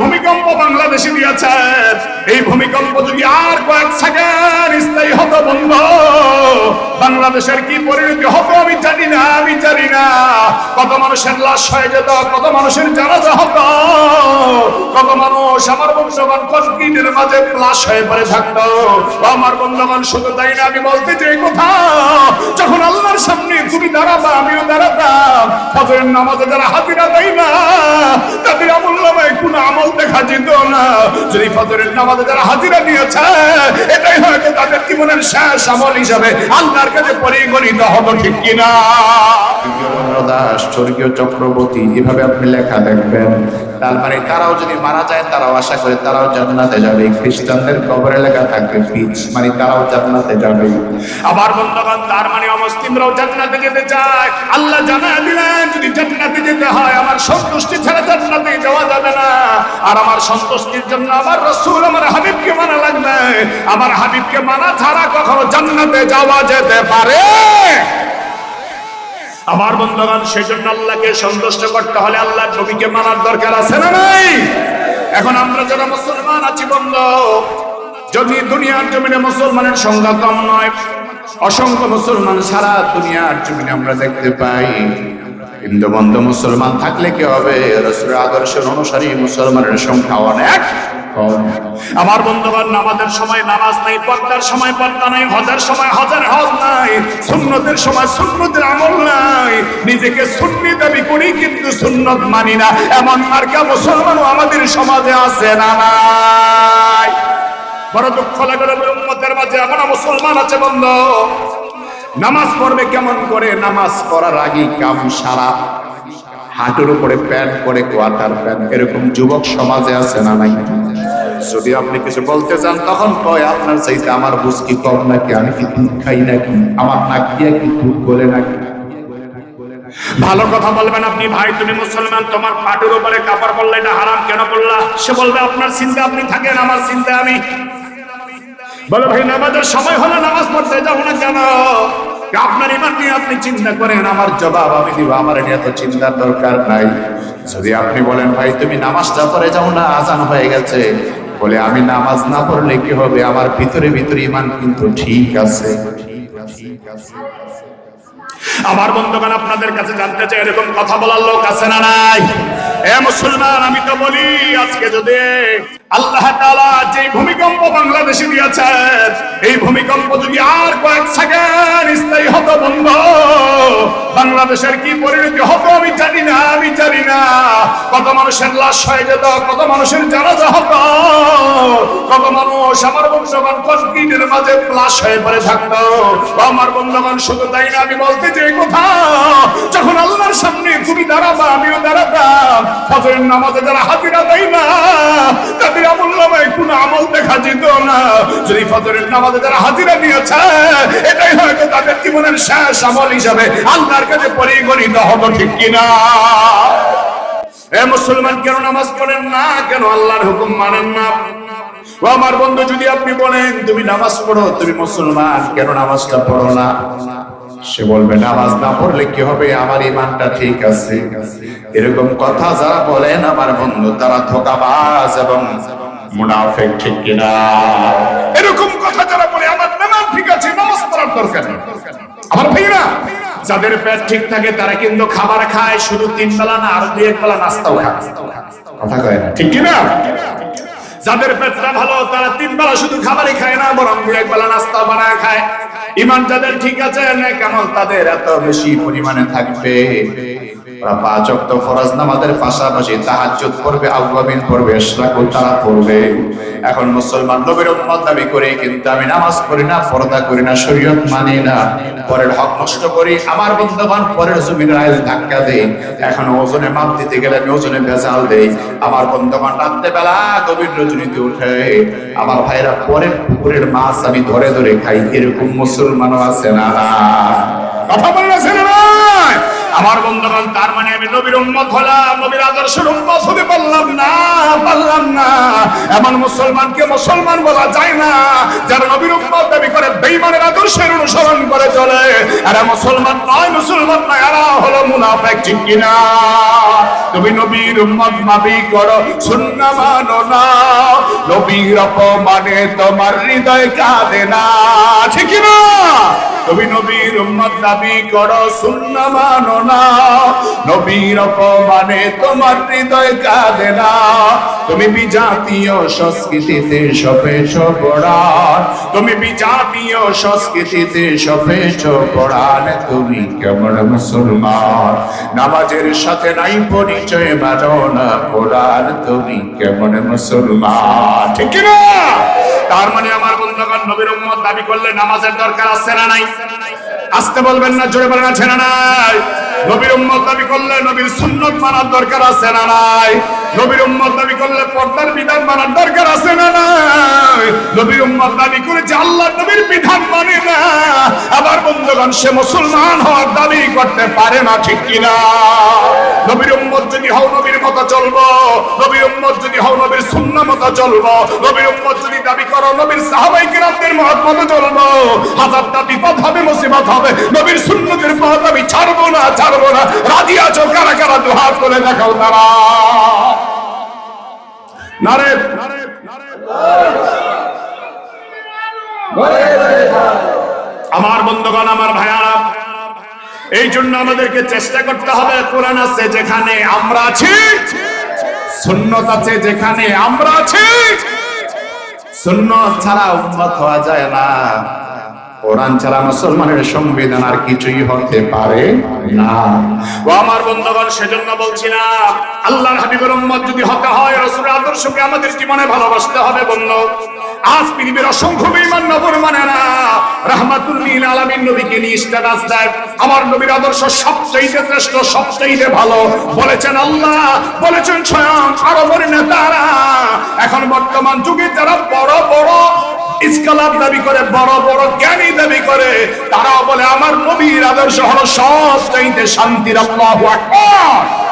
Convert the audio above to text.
ভূমিকম্প বাংলাদেশে দিয়েছেন এই ভূমিকম্প যদি আর কয়েক সেকেন্ড স্থায়ী হতো, বন্ধ, বাংলাদেশের কি পরিণতি হতো আমি জানি না, আমি জানি না। কত মানুষের লাশ হয়ে যেত, কত মানুষের জানাজা হতো। কত মানুষ আমার বংশগণ কনক্রিটের মাঝে লাশ হয়ে পড়ে থাকতো। আমার বন্ধুগণ, শুধু তাই না, আমি বলতে চাই কথা, যখন আল্লাহর সামনে তুমি দাঁড়াবা, আমিও দাঁড়াতাম। ফজরের নামাজে যারা হাজিরা দেয় না, তাদের আমল কোনো আমল দেখা যেত না। যদি ফজরের নামাজে যারা হাজিরা নিয়েছে, এটাই হয়তো তাদের জীবনের শেষ আমল হিসাবে আল্লাহর কাছে পরিগণিত হতো ঠিক কিনা। দাস, স্বর্গীয় চক্রবর্তী, এভাবে আপনি লেখা দেখবেন। তার তারাও যদি মারা যায়, তারাও আশা করে তারাও জান্নাতে যাবে। খ্রিস্টানদের কবরে লেখা থাকবে পিচ মানে তারাও জান্নাতে যাবে। আবার বন্ধুগণ, তার মানে অমুসলিমরাও জান্নাতে যেতে চায়। আল্লাহ জানা দিলেন, যদি জান্নাতে যেতে হয়, আমার সন্তুষ্টি ছাড়া জান্নাতে যাওয়া যাবে না। আর আমার সন্তুষ্টির জন্য আমার রসুল, আমার হাবিবকে মানা লাগবে। আমার হাবিবকে মানা ছাড়া কখনো জান্নাতে যাওয়া যেতে পারে। আমার বন্ধুগণ সেই জন্য আল্লাহকে সন্তুষ্ট করতে হলে আল্লাহ নবীকে মানার দরকার আছে না নাই? এখন আমরা যারা মুসলমান আছি, বন্ধু, যদি দুনিয়ার জমিনে মুসলমানের সংখ্যা কম নয়, অসংখ্য মুসলমান সারা দুনিয়ার জমিনে আমরা দেখতে পাই। হিন্দু বন্ধু, মুসলমান থাকলে কি হবে? রসুলের আদর্শের অনুসারী মুসলমানের সংখ্যা অনেক। আমার বন্ধুগণ, নামাজের সময় নামাজ নাই, পর্দার সময় পর্দা নাই, হজের সময় হজের হজ নাই, সুন্নতের সময় সুন্নতের আমল নাই। নিজেকে সুন্নি দাবি করি, কিন্তু সুন্নত মানি না। এমন মার্কা মুসলমানও আমাদের সমাজে আছে না নাই। বড় দুঃখ লাগে উম্মতের মাঝে এমন মুসলমান আছে বন্ধ। নামাজ পড়বে কেমন করে? নামাজ পড়ার আগে কাম সারা। হাঁটুর উপরে প্যান্ট পরে কোয়ার্টার প্যান্ট। এরকম যুবক সমাজে আছে না নাই? যদি আপনি কিছু বলতে চান, তখন কয়, আপনার চাইতে আমার বুঝ কি কম নাকি? আমি কি দুধ খাই নাকি? আমার নাক কি দুধ বলে নাকি? ভালো কথা বলবেন আপনি, ভাই, তুমি মুসলমান, তোমার পাটুর উপরে কাপড় পরলে এটা হারাম কেন পড়লা সে বলবে, আপনার চিন্তা আপনি থাকেন, আমার চিন্তা আমি। বলে, ভাই, নামাজের সময় হলে নামাজ পড়তে যাও না কেন? আপনার ইমান নিয়ে আপনি চিন্তা করেন, আমার জবাব আমি দিব, আমার নিয়ে তো চিন্তার দরকার নাই। যদি আপনি বলেন, ভাই, তুমি নামাজটা পড়ে যাও না, আজান হয়ে গেছে। বলে, আমি নামাজ না পড়লে কি হবে? আমার ভিতরে ভিতরে ইমান কিন্তু ঠিক আছে। আমার বন্ধুগণ, আপনাদের কাছে জানতে চাই, এরকম কথা বলার লোক আছে না নাই? এ মুসলমান, আমি তো বলি, আজকে যদি আল্লাহ তাআলা যে ভূমিকম্প বাংলাদেশে দিয়েছেন এই ভূমিকম্প যদি আর কয়েক সেকেন্ড স্থায়ী হতো, বন্ধ, বাংলাদেশের কি পরিণতি হতো আমি জানি না, আমি জানি না। কত মানুষের লাশ হয়ে যেত, কত মানুষের জানাজা হতো, কত মানুষ আমার বংশগণ কনক্রিটের মাঝে লাশ হয়ে পড়ে থাকতো। আমার বন্ধুগণ, শুধু তাই না, আমি বলতে চাই কথা যখন আল্লাহর সামনে তুমি দাঁড়াবা, আমিও দাঁড়াতাম। ফজরের নামাজে যারা হাজিরা দেয় না, তাদের আমল নামায় কোনো আমল দেখা যেত না। যদি ফজরের নামাজে যারা হাজিরা দিয়েছে এটাই হয়তো তাদের জীবনের শেষ আমল হিসাবে আল্লাহর কাছে পরিগণিত হতো, ঠিক কিনা? এ মুসলমান কেন নামাজ পড়েন না? কেন আল্লাহর হুকুম মানেন না? ও আমার বন্ধু, যদি আপনি বলেন, তুমি নামাজ পড়ো, তুমি মুসলমান, কেন নামাজটা পড়ো না? সে বলবে, নামাজ না পড়লে কি হবে? আমার ইমানটা ঠিক আছে। এরকম কথা যারা বলেন, আমার বন্ধু, তারা ধোকাবাজ এবং মুনাফেক, ঠিক কিনা? এরকম কথা যারা বলে, আমার নামাজ ঠিক আছে, নামাজ পড়ার দরকার আমার ভাইরা যাদের পেট ঠিক থাকে, তারা কিন্তু খাবার খায়, শুধু তিন বেলা না, আর দুই এক বেলা নাস্তাও খায়। কথা কয় না, ঠিক কিনা? যাদের পেটটা ভালো, তারা তিন বেলা শুধু খাবারই খায় না, বরং দুই এক বেলা নাস্তা বানায় খায়। ইমান যাদের ঠিক আছে, নেক আমল তাদের এত বেশি পরিমাণে থাকবে। ওরা পাঁচ নামাজের পাশাপাশি তারা এখন মুসলমান নবীর দাবি করে, কিন্তু আমি নামাজ না, পর্দা করি না, শরীয়ত মানি না। পরের হক নষ্ট করি, আমার বন্ধুবান পরের জমির ধাক্কা এখন ওজনে মাপ দিতে গেলে আমি ওজনে ভেজাল দেই। আমার বন্ধুবান রাত্রে বেলা গভীর রজনীতে উঠে, আমার ভাইরা পরের পুকুরের মাছ আমি ধরে ধরে খাই, এরকম মুসলমানও আছে না? কথা বলছেন না। আমার বন্ধুগণ, তার মানে আমি নবীর উম্মত হলাম, নবীর আদর্শের উম্মত হতে পারলাম না পারলাম না। এমন মুসলমানকে মুসলমান বলা যায় না, যারা নবীর উম্মত দাবি করে বেঈমানের আদর্শের অনুসরণ করে চলে। এরা মুসলমান নয় মুসলমান নয়, এরা হলো মুনাফিক, ঠিক কিনা? তুমি নবীর উম্মত দাবি করো সুন্নাহ মানো না। নবীর অপমানে তোমার হৃদয় কাঁদে না, ঠিক কিনা? তুমি নবীর উম্মত দাবি করো শূন্য মানো না। নবীর অপমানে তোমার হৃদয় কাঁদে না। তুমি বিজাতীয় সংস্কৃতিতে সপেছ পড়ান তুমি বিজাতীয় সংস্কৃতিতে সপেছ পড়ান তুমি কেমন মুসলমান? নামাজের সাথে নাই পরিচয়, মানো না কোরআন। তুমি কেমন মুসলমান? ঠিক না? তার মানে আমার বন্ধুগণ, নবীর উম্মত দাবি করলে নামাজের দরকার আছে না নাই? আসতে বলবেন না, জোরে বলেন, আছে না নাই? নবীর উম্মত দাবি করলে নবীর সুন্নত মানার দরকার আছে না নাই? নবীর উম্মত দাবি করলে পর্দার বিধান মানার দরকার আছে না না নবীর উম্মত দাবি করেছে আল্লাহ নবীর বিধান মানে না। আবার বন্ধুগণ, সে মুসলমান হওয়ার দাবি করতে পারে না, ঠিক কিনা? নবীর উম্মত যদি হও নবীর মতো চলবো। নবীর উম্মত যদি হও নবীর সুন্নাহ মতো চলবো। নবীর উম্মত যদি দাবি করো নবীর সাহাবাই কিরামদের মতো হাজারটা বিপদ হবে, মুসিবত হবে। নবীর সুন্নতের পথ আমি না না। রাজি আছো? কারা কারা করে দেখাও তারা? নারে নারে নারে। আমার বন্ধুগণ, আমার ভাইয়ারা এই জন্য আমাদেরকে চেষ্টা করতে হবে, কোরআন আছে যেখানে আমরা আছি, সুন্নত আছে যেখানে আমরা আছি। সুন্নত ছাড়া উম্মত হওয়া যায় না। কোরআন ছাড়া মুসলমানের সংবিধান আর কিছুই হতে পারে না। ও আমার বন্ধুগণ, সেজন্য বলছিলাম আল্লাহর হাবিবের উম্মত যদি হতে হয়, রাসূলের আদর্শকে আমাদের জীবনে ভালোবাসতে হবে, বন্ধু। আজ পৃথিবীর অসংখ্য বেঈমান নবর মানে না রাহমাতুল লিল আলামিন নবীকে নিয়ে স্ট্যাটাস দেয়। আমার নবীর আদর্শ সবচেয়ে শ্রেষ্ঠ সবচেয়ে ভালো। বলেছেন আল্লাহ, বলেছেন স্বয়ং আরবের নেতারা। এখন বর্তমান যুগে যারা বড় বড় ইসকালাম দাবি করে, বড় বড় জ্ঞানী দাবি করে, তারাও বলে, আমার নবীর আদর্শ হলো সব চাইতে শান্তির আল্লাহু আকবার।